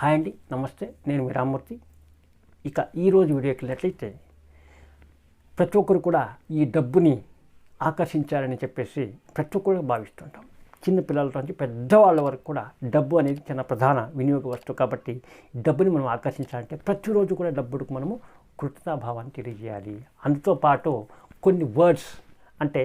Hi అండి నమస్తే నేను మీ రామ్మూర్తి. ఇక ఈరోజు వీడియోకి వెళ్ళినట్లయితే ప్రతి ఒక్కరు కూడా ఈ డబ్బుని ఆకర్షించాలని చెప్పేసి ప్రతి ఒక్కరు భావిస్తుంటాం. చిన్న పిల్లల నుంచి పెద్దవాళ్ళ వరకు కూడా డబ్బు అనేది చాలా ప్రధాన వినియోగ వస్తువు కాబట్టి డబ్బుని మనం ఆకర్షించాలంటే ప్రతిరోజు కూడా డబ్బుకు మనము కృతజ్ఞతాభావాన్ని తెలియజేయాలి. అందుతో పాటు కొన్ని వర్డ్స్ అంటే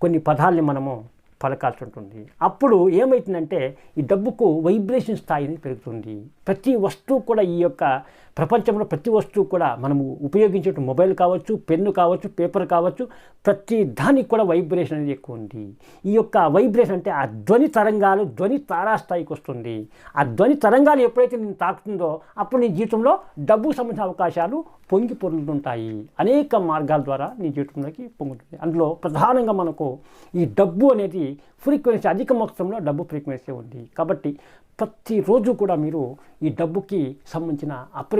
కొన్ని పదాలని మనము పలకాల్సి ఉంటుంది అప్పుడు ఏమవుతుందంటే ఈ డబ్బుకు వైబ్రేషన్ స్థాయిని పెరుగుతుంది. ప్రతి వస్తువు కూడా ఈ యొక్క ప్రపంచంలో ప్రతి వస్తువు కూడా మనము ఉపయోగించే మొబైల్ కావచ్చు పెన్ను కావచ్చు పేపర్ కావచ్చు ప్రతి దానికి కూడా వైబ్రేషన్ అనేది ఎక్కువ ఉంది. ఈ యొక్క వైబ్రేషన్ అంటే ఆ ధ్వని తరంగాలు ధ్వని తారాస్థాయికి వస్తుంది. ఆ ధ్వని తరంగాలు ఎప్పుడైతే నేను తాకుతుందో అప్పుడు నీ జీవితంలో డబ్బుకు సంబంధించిన అవకాశాలు పొంగి పొరులుతుంటాయి. అనేక మార్గాల ద్వారా నీ జీవితంలోకి పొంగుతుంది. అందులో ప్రధానంగా మనకు ఈ డబ్బు అనేది ఫ్రీక్వెన్సీ అధిక మొత్తంలో డబ్బు ఫ్రీక్వెన్సీ ఉంది. కాబట్టి ప్రతిరోజు కూడా మీరు ఈ డబ్బుకి సంబంధించిన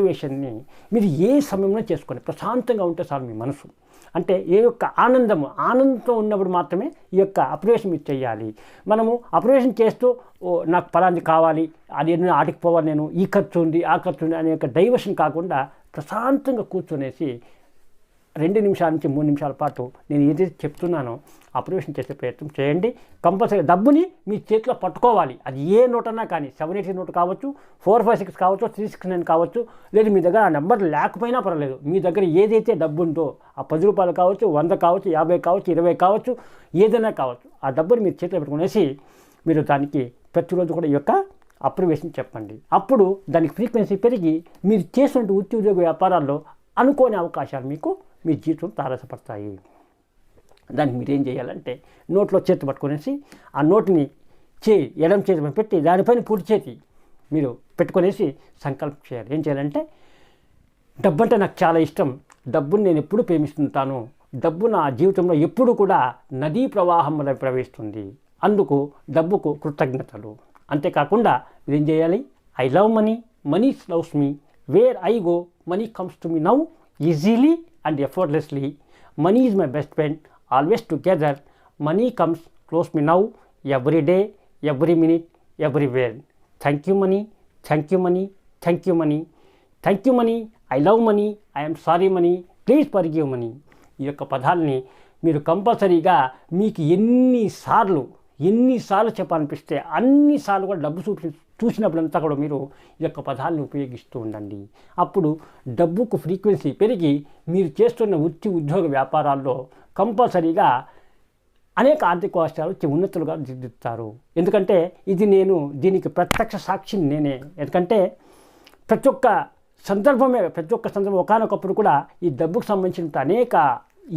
మోటివేషన్ని మీరు ఏ సమయంలో చేసుకోండి? ప్రశాంతంగా ఉంటే చాలు మీ మనసు. అంటే ఏ యొక్క ఆనందము ఆనందంతో ఉన్నప్పుడు మాత్రమే ఈ యొక్క అపరేషన్ మీరు చేయాలి. మనము అపరేషన్ చేస్తూ ఓ నాకు పలాంటి కావాలి అది ఎన్నో ఆటికి పోవాలి నేను ఈ ఖర్చు ఉంది ఆ ఖర్చు ఉంది అనే యొక్క డైవర్షన్ కాకుండా ప్రశాంతంగా కూర్చొనేసి రెండు నిమిషాల నుంచి మూడు నిమిషాల పాటు నేను ఏదైతే చెప్తున్నానో అప్రివేషన్ చేసే ప్రయత్నం చేయండి. కంపల్సరీ డబ్బుని మీ చేతిలో పట్టుకోవాలి. అది ఏ నోట్ అన్నా కానీ సెవెన్ ఎయిటీ నోట్ కావచ్చు ఫోర్ ఫైవ్ సిక్స్ కావచ్చు త్రీ సిక్స్ నైన్ కావచ్చు లేదు మీ దగ్గర ఆ నెంబర్ లేకపోయినా పర్వాలేదు. మీ దగ్గర ఏదైతే డబ్బు ఉందో ఆ పది రూపాయలు కావచ్చు వంద కావచ్చు యాభై కావచ్చు ఇరవై కావచ్చు ఏదైనా కావచ్చు ఆ డబ్బుని మీరు చేతిలో పెట్టుకునేసి మీరు దానికి ప్రతిరోజు కూడా ఈ యొక్క అప్రివేషన్ చెప్పండి. అప్పుడు దానికి ఫ్రీక్వెన్సీ పెరిగి మీరు చేసినటువంటి ఉద్యోగ వ్యాపారాల్లో అనుకోని అవకాశాలు మీకు మీ జీవితం తారసపడతాయి. దానికి మీరు ఏం చేయాలంటే నోట్లో చేతి పట్టుకునేసి ఆ నోటిని చే ఎడం చేతి పెట్టి దానిపైన కుడి చేతి మీరు పెట్టుకునేసి సంకల్పం చేయాలి. ఏం చేయాలంటే డబ్బు అంటే నాకు చాలా ఇష్టం. డబ్బుని నేను ఎప్పుడు ప్రేమిస్తుంటాను. డబ్బు నా జీవితంలో ఎప్పుడు కూడా నదీ ప్రవాహం వల్ల ప్రవేశిస్తుంది అందుకు డబ్బుకు కృతజ్ఞతలు. అంతేకాకుండా ఇదేం చేయాలి? I love money money loves me. Where I go money comes to me now easily and effortlessly money is my best friend always together money comes close me now every day every minute everywhere thank you money thank you money thank you money thank you money I love money I'm sorry money please forgive money ఈ యొక్క పదాలని మీరు కంపల్సరీగా మీకు ఎన్నిసార్లు ఎన్నిసార్లు చెప్పాలనిపిస్తే అన్నిసార్లు కూడా డబ్బు చూపి చూసినప్పుడంతా కూడా మీరు ఈ యొక్క పదాలను ఉపయోగిస్తూ ఉండండి. అప్పుడు డబ్బుకు ఫ్రీక్వెన్సీ పెరిగి మీరు చేస్తున్న వృత్తి ఉద్యోగ వ్యాపారాల్లో కంపల్సరీగా అనేక ఆర్థిక అవసరాలు వచ్చి ఉన్నతులుగా దిద్దుతారు. ఎందుకంటే ఇది నేను దీనికి ప్రత్యక్ష సాక్షిని నేనే. ఎందుకంటే ప్రతి ఒక్క సందర్భమే ప్రతి ఒక్క సందర్భం ఒకనొకప్పుడు కూడా ఈ డబ్బుకు సంబంధించిన అనేక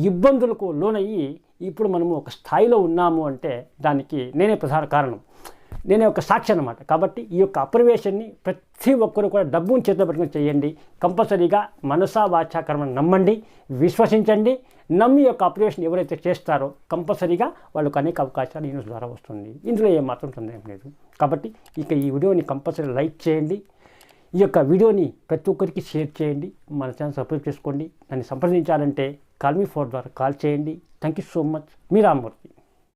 ఇబ్బందులకు లోనయ్యి ఇప్పుడు మనము ఒక స్థాయిలో ఉన్నాము అంటే దానికి నేనే ప్రధాన కారణం. నేనే ఒక సాక్షి అనమాట కాబట్టి ఈ యొక్క అప్రవేశాన్ని ప్రతి ఒక్కరు కూడా డబ్బును చేతిలో పెట్టుకుని చేయండి. కంపల్సరీగా మనసా వాచాకర్మను నమ్మండి విశ్వసించండి. నమ్మి యొక్క అప్రవేషన్ ఎవరైతే చేస్తారో కంపల్సరీగా వాళ్ళకు అనేక అవకాశాలు ఈ న్యూస్ ద్వారా వస్తుంది. ఇందులో ఏమాత్రం సందేహం లేదు. కాబట్టి ఇక ఈ వీడియోని కంపల్సరీ లైక్ చేయండి. ఈ యొక్క వీడియోని ప్రతి ఒక్కరికి షేర్ చేయండి. మన ఛానల్ సబ్స్క్రైబ్ చేసుకోండి. నన్ను సంప్రదించాలంటే కాల్మీ ఫోర్ ద్వారా కాల్ చేయండి. Thank you so much. Me Rammurthy.